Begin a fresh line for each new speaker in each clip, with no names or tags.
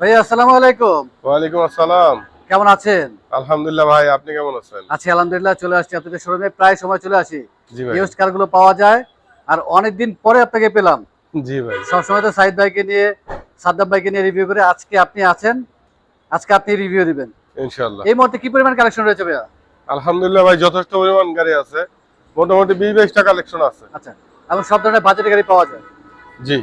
ভাই আসসালামু আলাইকুম।
ওয়ালাইকুম আসসালাম।
কেমন আছেন?
আলহামদুলিল্লাহ ভাই আপনি কেমন আছেন?
আছি আলহামদুলিল্লাহ চলে আসছি আপনাদের শোরুমে প্রায় সময় চলে আসি। ইউজ কারগুলো পাওয়া যায়। আর পরে আপনাকে পেলাম।
জি ভাই।
সবসময় তো সাইদ ভাইকে নিয়ে সাদ্দাম ভাইকে নিয়ে রিভিউ করে আজকে আপনি আছেন। আজকে আপনি রিভিউ দিবেন।
ইনশাআল্লাহ।
এই মুহূর্তে কি পরিমাণ কালেকশন রয়েছে ভাইয়া?
আলহামদুলিল্লাহ ভাই যথেষ্ট পরিমাণ গাড়ি আছে। মোটামুটি বিশ বাইশটা কালেকশন আছে।
আচ্ছা। এবং সব ধরনের বাজেটের গাড়ি পাওয়া যায়।
জি।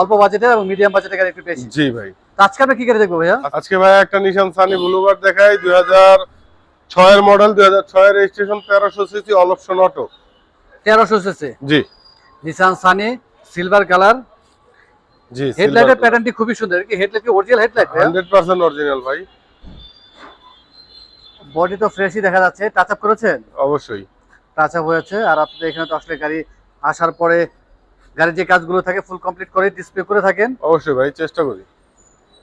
অল্প বাজেটের এবং মিডিয়াম বাজেটের গাড়ি একটু বেশি।
জি ভাই।
আজকে আমরা কি গাড়ি দেখব ভাইয়া?
আজকে ভাই একটা নিশান সানি ব্লুবার দেখাই দুই হাজার ছয়ের মডেল দুই হাজার ছয়ের রেজিস্ট্রেশন তেরোশো সিসি অল অপশন অটো
তেরোশো এসেছে
জি।
নিসান সানি সিলভার কালার
জি
হেডলাইটের প্যাটার্নটি খুবই সুন্দর। কি হেডলাইট কি original headlight
hundred percent original ভাই।
বডি তো ফ্রেশই দেখা যাচ্ছে। টাচ আপ করেছেন?
অবশ্যই।
টাচ আপ হয়েছে। আর আপনাদের এখানে তো আসলে গাড়ি আসার পরে গাড়ির যে কাজগুলো থাকে ফুল কমপ্লিট করে ডিসপ্লে করে থাকেন।
অবশ্যই ভাই চেষ্টা করি।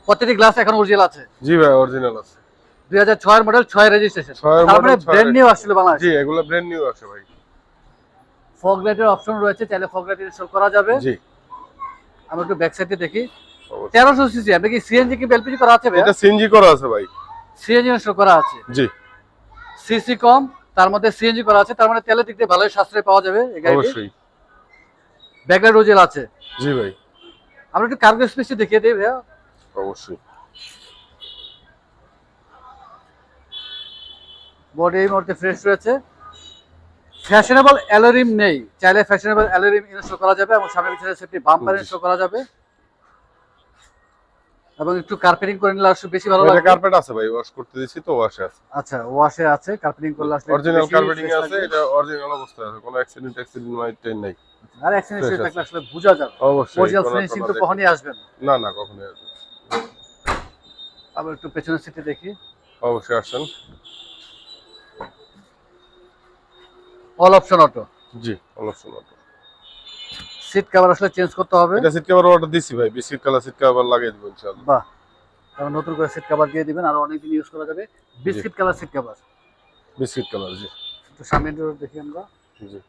প্রত্যেকটি গ্লাস এখন অরিজিনাল আছে।
জি ভাই অরিজিনাল আছে।
দুই হাজার ছয়ের মডেল ছয় রেজিস্ট্রেশন
ছয়ের
তার
model, ছয়ের
ব্র্যান্ড নিউ আসছিল বাংলাদেশ।
জি এগুলো ব্র্যান্ড নিউ ভাই।
ফগ লাইটের অপশন রয়েছে চাইলে ফগ লাইট ইনস্টল করা যাবে।
জি।
আমরা একটু ব্যাক সাইডে দেখি।
অবশ্যই।
তেরোশো সিসি আপনি কি সিএনজি কি এলপিজি করা আছে
এটা সিএনজি করা আছে ভাই।
সিএনজি ইনস্টল করা আছে।
জি।
সিসি কম তার মধ্যে সিএনজি করা আছে তার মানে তেলের দিক দিয়ে ভালোই সাশ্রয় পাওয়া যাবে এই গাড়িটি।
অবশ্যই।
ব্যাকলাইট রোজেল আছে।
জি ভাই।
আমরা একটু কার্গো স্পেসটি দেখিয়ে দিই ভাইয়া।
অবশ্যই
বডি এই মুহূর্তে ফ্রেশ রয়েছে। ফ্যাশনেবল অ্যালোরিম নেই। চাইলে ফ্যাশনেবল অ্যালোরিম ইনস্টল করা যাবে এবং সামনে পিছনে সেফটি বাম্পার। ইনস্টল করা যাবে। এবং একটু কার্পেটিং করে নিলে আসলে বেশি ভালো লাগবে।
কার্পেট আছে ভাই ওয়াশ করতে দিছি তো ওয়াশে আছে।
আচ্ছা ওয়াশে আছে কার্পেটিং করলে আসলে
অরিজিনাল কার্পেটিং আছে। এটা অরিজিনাল অবস্থায় আছে কোনো অ্যাক্সিডেন্ট অ্যাক্সিডেন্ট মাইটেন নাই।
আর অ্যাক্সিডেন্ট থাকলে আসলে বোঝা যাবে।
অবশ্যই
অরিজিনাল ফিনিশিং তো কখনই আসবে না।
না না কখনোই আসবে।
আবার একটু পেছনের সিটে দেখি।
অবশ্যই আসেন।
অল অপশন অটো
জি অবশ্যই অটো
সিট কভার আসলে চেঞ্জ করতে হবে।
এটা সিট কভার অর্ডার দিছি ভাই বিস্কিট কালার সিট কভার লাগিয়ে দিব ইনশাআল্লাহ।
বাহ। তারপর নতুন করে সিট কভার দিয়ে দিবেন আর অনেক দিন ইউজ করা যাবে। Biscuit colour seat cover
biscuit colour জি।
একটু সামনে একটু দেখি আমরা।
জি।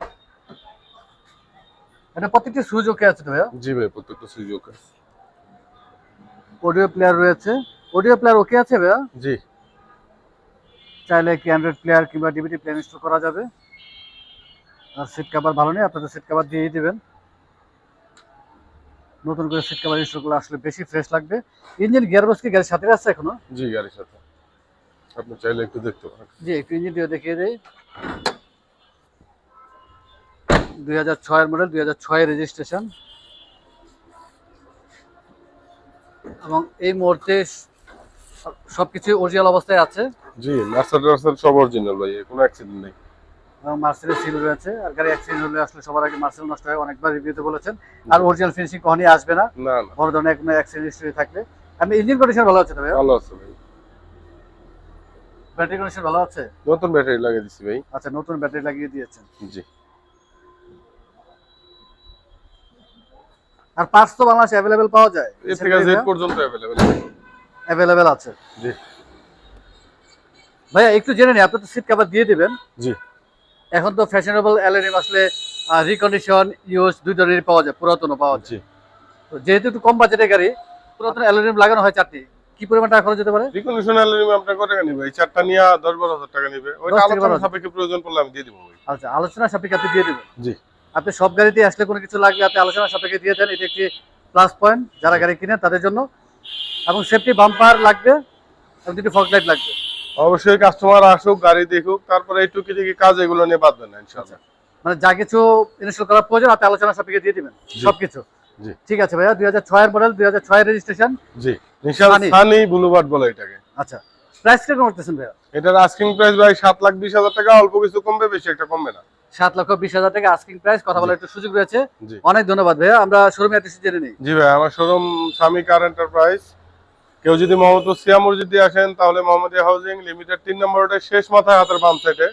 এটা প্রত্যেকটি ওকে আছে তো ভাইয়া?
জি ভাই প্রত্যেকটা সুযোগ আছে।
অডিও প্লেয়ার রয়েছে। অডিও প্লেয়ার ওকে আছে ভাইয়া?
জি।
চাইলে কি অ্যান্ড্রয়েড প্লেয়ার কিংবা ডিভিডি প্লেয়ার ইনস্টল করা যাবে? আর সিট কভার ভালো নেই আপনাদের সিট কভার দিয়েই দিবেন। নতুন করে সিট কভার ইনস্টল করলে আসলে বেশি ফ্রেশ লাগবে। ইঞ্জিন গিয়ারবক্স কি গাড়ির সাথে আছে এখনও?
জি গাড়ির সাথে। আপনি চাইলে একটু দেখতে পারেন।
জি একটু ইঞ্জিনটিও দেখিয়ে দেই। দুই হাজার ছয়ের মডেল দুই হাজার ছয়ের রেজিস্ট্রেশন এবং এই মুহূর্তে সব কিছু অরিজিনাল অবস্থায় আছে।
জি মার্সেল টার্সেল সব অরিজিনাল ভাই কোনো অ্যাক্সিডেন্ট নেই।
মার্সেলের সিল রয়েছে আর গাড়ি অ্যাক্সিডেন্ট হলে আসলে সবার আগে মার্সেল নষ্ট হয় অনেকবার রিভিউতে বলেছেন। আর অরিজিনাল ফিনিশিং কখনই আসবে না। বড় ধরনের কোনো অ্যাক্সিডেন্ট হিস্ট্রি থাকলে। আপনি ইঞ্জিন কন্ডিশন ভালো আছে তবে
ভালো আছে ভাই।
ব্যাটারি কন্ডিশন ভালো আছে?
নতুন ব্যাটারি লাগিয়ে দিছি ভাই।
আচ্ছা নতুন ব্যাটারি লাগিয়ে দিয়েছেন।
জি।
আর পার্টস তো বাংলাদেশে অ্যাভেলেবেল পাওয়া যায়?
এর থেকে জেড পর্যন্ত অ্যাভেলেবেল
অ্যাভেলেবেল আছে।
জি।
ভাইয়া একটু জেনে নিই আপনি তো সিট কভার দিয়ে দিবেন।
জি।
এখন তো ফ্যাশনেবল অ্যালোরিম আসলে রিকন্ডিশন ইউজ দুই ধরনের পাওয়া যায় পুরাতনও পাওয়া যায়। তো যেহেতু একটু কম বাজেটের গাড়ি পুরাতন অ্যালোরিম লাগানো হয় চারটি কি পরিমাণ টাকা খরচ যেতে পারে?
রিকন্ডিশন অ্যালুমিনিয়াম আপনার কত টাকা নিবে? এই চারটা নিয়ে দশ বারো হাজার টাকা নিবে। ওইটা
10 থেকে 12
আলোচনা সাপেক্ষে প্রয়োজন পড়লে আমি দিয়ে দিব
আচ্ছা আলোচনা সাপেক্ষে আপনি দিয়ে দেবেন?
জি।
আপনি সব গাড়িতে আসলে কোনো কিছু লাগলে আপনি আলোচনা সাপেক্ষে দিয়ে দেন এটা একটি প্লাস পয়েন্ট যারা গাড়ি কিনে তাদের জন্য এবং সেফটি বাম্পার লাগবে এবং দুটি ফগ লাইট লাগবে।
অবশ্যই কাস্টমার আসুক গাড়ি দেখুক তারপরে এই টুকি টুকি কাজ এগুলো নিয়ে বাদ দেন না ইনশাআল্লাহ।
মানে যা কিছু ইনস্টল করার প্রয়োজন আপনি আলোচনা সাপেক্ষে দিয়ে দিবেন সবকিছু।
জি।
ঠিক আছে ভাইয়া দুই হাজার ছয়ের মডেল দুই হাজার ছয়ের registration
G. Nissan
Sunny.
Bluebird বলে এটাকে।
আচ্ছা। প্রাইস কীরকম করতেছেন ভাইয়া?
এটার আস্কিং প্রাইস ভাই সাত লাখ বিশ হাজার টাকা অল্প কিছু কমবে বেশি একটা কমবে না।
সাত লক্ষ বিশ হাজার টাকা আস্কিং প্রাইস কথা বলার একটু সুযোগ রয়েছে। অনেক ধন্যবাদ ভাইয়া। আমরা শোরুমে এসে জেনে নিই।
জি ভাই আমার শোরুম স্বামী কার এন্টারপ্রাইজ কেউ যদি মোহাম্মদ সিয়া মসজিদে আসেন তাহলে মোহাম্মদিয়া হাউজিং লিমিটেড তিন নম্বর রোডের শেষ মাথায় হাতের বাম সাইডে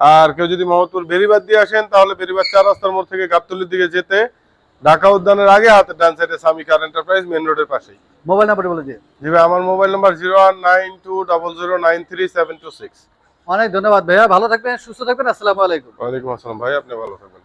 আর কেউ যদি মোহাম্মদপুর বেরিবাদ দিয়ে আসেন তাহলে বেরিবাদ চার রাস্তার মোড় থেকে গাবতলির দিকে যেতে ঢাকা উদ্যানের আগে হাতের ডান সাইডে স্বামী কার এন্টারপ্রাইজ মেন রোডের পাশেই।
মোবাইল নাম্বার বলে দিয়ে
জি ভাই আমার mobile number zero one nine two double zero nine three seven two six
অনেক ধন্যবাদ ভাইয়া ভালো থাকবেন সুস্থ থাকবেন আসসালামু আলাইকুম
ওয়ালাইকুম আসসালাম ভাই আপনি ভালো থাকবেন